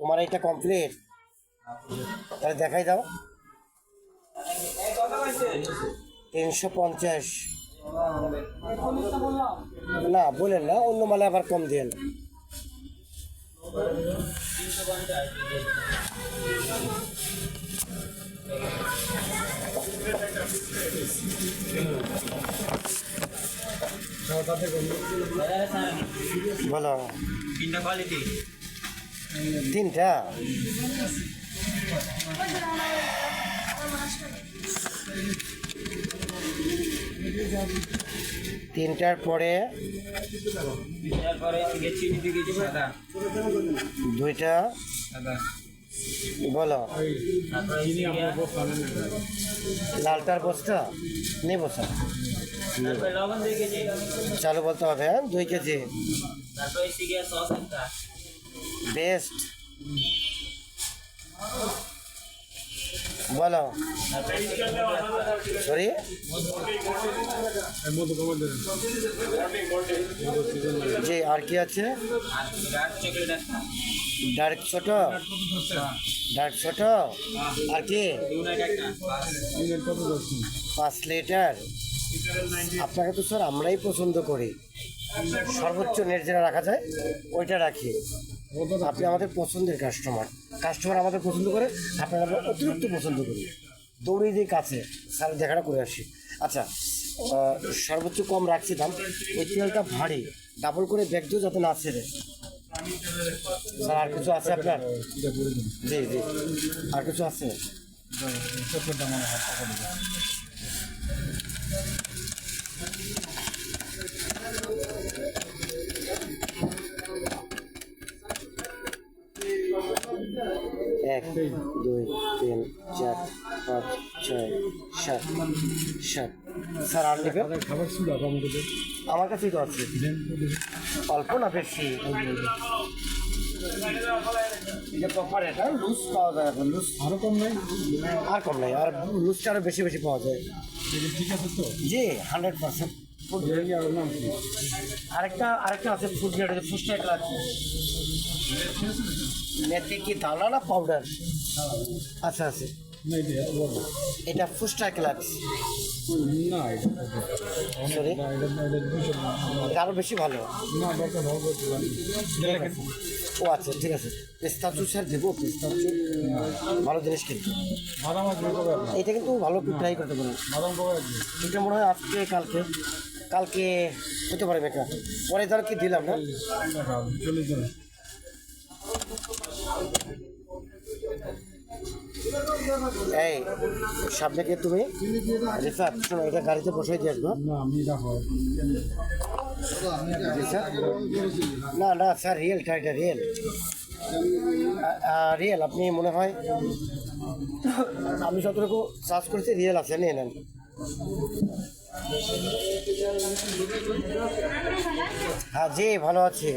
তোমার এটা কমপ্লিট তাহলে দেখাই দাও। তিনশো পঞ্চাশ। না, বলেন না, অন্য মালে আবার কম দিয়েন বলো। তিনটা কোয়ালিটি তিনটা। তিনটার পরে দুইটা। বলো। লালটার বস্তা? দিয়ে গেছি চালু বলতে হবে হ্যাঁ? দুই কেজি। বেস্ট। বলো। সরি? জি আর কি আছে? ডার্ক ছোট? ডার্ক ছোট? আর কি? পাঁচ লিটার। আপনাকে তো স্যার আমরাই পছন্দ করি। সর্বোচ্চ নেট যেটা রাখা যায়, ওইটা রাখি। আপনি আমাদের পছন্দের কাস্টমার কাস্টমার আমাদের পছন্দ করে আপনারা অতিরিক্ত পছন্দ করি দৌড়ে দিয়ে কাছে স্যার দেখাটা করে আসি। আচ্ছা সর্বোচ্চ কম রাখছি দাম ওই তেলটা ভারী। ডাবল করে ব্যাগ দিও যাতে না ছেড়ে। স্যার, আর কিছু আছে আপনার? জি জি। আর কিছু আছে? দুই তিন চার পাঁচ ছয় সাত সাত। স্যার আর খাবার ছিল আমার কাছেই তো আছে। অল্প না বেশি? এটা প্রপার এটা লুজ পাওয়া যায় এখন লুজ আরও কম নাই? আর কম নাই আর লুজটা আরও বেশি বেশি পাওয়া যায়। ঠিক আছে তো? জি হান্ড্রেড পার্সেন্ট আরেকটা আরেকটা আছে ফুড গ্রেড ফুডটা একটা আছে। মেথি কি দানা না পাউডার আচ্ছা আছে না এটা এটা ক্লাস। না সরি আরও বেশি ভালো। ও আচ্ছা ঠিক আছে। পেস্তাচু স্যার দেবো পেস্তাচু ভালো জিনিস কিন্তু। এটা কিন্তু ভালো ট্রাই করতে পারেন এটা মনে হয় আজকে কালকে। কালকে হতে পারে বেকার। পরে ধর কি দিলাম না? চল্লিশ। এই সামনে কি তুমি? রিফাত শোনো এটা গাড়িতে বসাই দিয়ে আসব। না না না স্যার রিয়েলটা এটা রিয়েল রিয়েল আপনি মনে হয় আমি যতটুকু চার্জ করেছি রিয়েল আছে নিয়ে নেন। হ্যাঁ জি ভালো আছি।